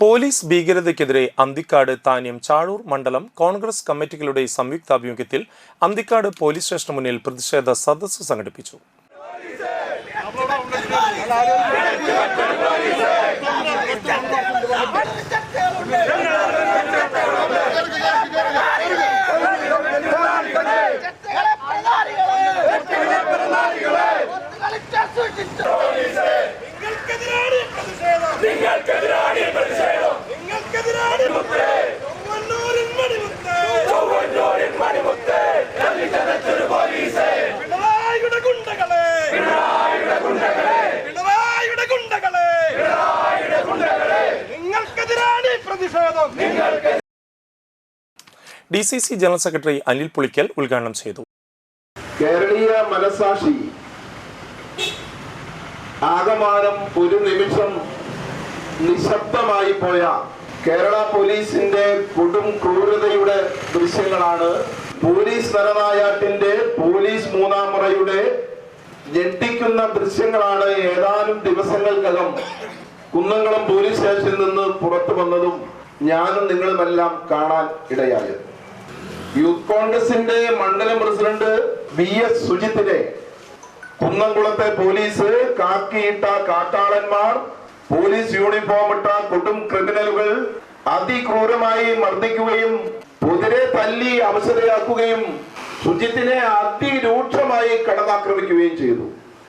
Police ഭീകരതയ്ക്കെതിരെ അന്തിക്കാട് താനിയം ചാഴൂർ മണ്ഡലം കോൺഗ്രസ് കമ്മിറ്റികളുടെ സംയുക്താഭിമുഖ്യത്തിൽ അന്തിക്കാട് പോലീസ് സ്റ്റേഷന് മുന്നിൽ പ്രതിഷേധ സദസ്സ് സംഘടിപ്പിച്ചു. D C C general secretary Anil Pulikkal ഉദ്ഘാടനം ചെയ്തു. കേരളീയ മനസാക്ഷി ആകമാനം ഒരു നിമിഷം നിശബ്ദമായി പോയ കേരള പോലീസിന്റെ കൊടും ക്രൂരതയുടെ ദൃശ്യങ്ങളാണ്. പോലീസ് നരനായാട്ടിന്റെ പോലീസ് മൂന്നാം മുറയുടെ ഞെട്ടിക്കുന്ന ദൃശ്യങ്ങളാണ് ഏതാനും ദിവസങ്ങൾക്കകം കുന്നംകുളം പോലീസ് സ്റ്റേഷനിൽ നിന്ന് പുറത്തു വന്നതും ഞാനും നിങ്ങളുമെല്ലാം കാണാൻ ഇടയായത്. യൂത്ത് കോൺഗ്രസിന്റെ മണ്ഡലം പ്രസിഡന്റ് വി എസ് സുജിത്തിനെ കുന്നംകുളത്തെ പോലീസ് കാക്കിയിട്ട കാട്ടാളന്മാർ പോലീസ് യൂണിഫോം ഇട്ട കൊടും അതിക്രൂരമായി മർദ്ദിക്കുകയും കുതിരെ തല്ലി അവസരയാക്കുകയും സുജിത്തിനെ അതിരൂക്ഷമായി കടന്നാക്രമിക്കുകയും ചെയ്തു.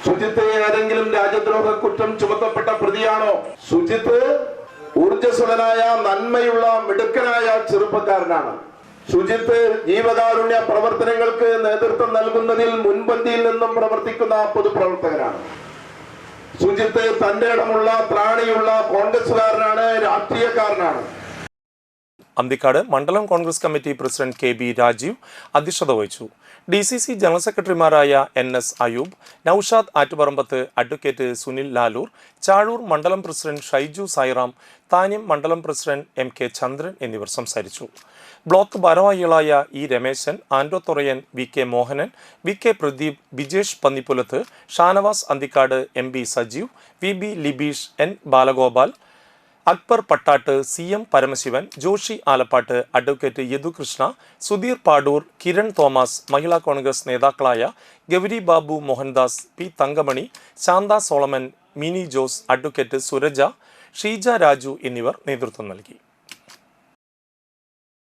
സുജിത്ത് ഏതെങ്കിലും രാജ്യദ്രോഹ കുറ്റം ചുമത്തപ്പെട്ട പ്രതിയാണോ? സുജിത്ത് ഊർജസ്വലനായ നന്മയുള്ള മിടുക്കനായ ചെറുപ്പക്കാരനാണ്. സുജിത്ത് ജീവകാരുണ്യ പ്രവർത്തനങ്ങൾക്ക് നേതൃത്വം നൽകുന്നതിൽ മുൻപന്തിയിൽ നിന്നും പ്രവർത്തിക്കുന്ന പൊതുപ്രവർത്തകനാണ്. സുജിത്ത് തന്റെ ഇടമുള്ള ത്രാണിയുള്ള കോൺഗ്രസുകാരനാണ് രാഷ്ട്രീയക്കാരനാണ്. അന്തിക്കാട് മണ്ഡലം Congress committee president K B Rajeev അധ്യക്ഷത വഹിച്ചു. ഡി സി സി ജനറൽ സെക്രട്ടറിമാരായ N S Ayub Noushad Attuparambath advocate Sunil Lalur Chazhur മണ്ഡലം പ്രസിഡന്റ് ഷൈജു സായിറാം താന്യം മണ്ഡലം പ്രസിഡന്റ് എം കെ ചന്ദ്രൻ എന്നിവർ സംസാരിച്ചു. ബ്ലോക്ക് ഭാരവാഹികളായ E Rameshan Ando Thorayan V K Mohanan V K Pradeep Bijesh Pannipulath Shanavas Anthikad M B Sajeev V B Libeesh N Balagopal Akbar Pattat C M Paramasivan Joshi Alappat advocate Yadukrishna Sudheer Padoor Kiran Thomas Mahila Congress നേതാക്കളായ Gauri Babu Mohandas P Thankamani Shantha Solomon Mini Jose advocate Suraja Sheeja Raju എന്നിവർ നേതൃത്വം നൽകി.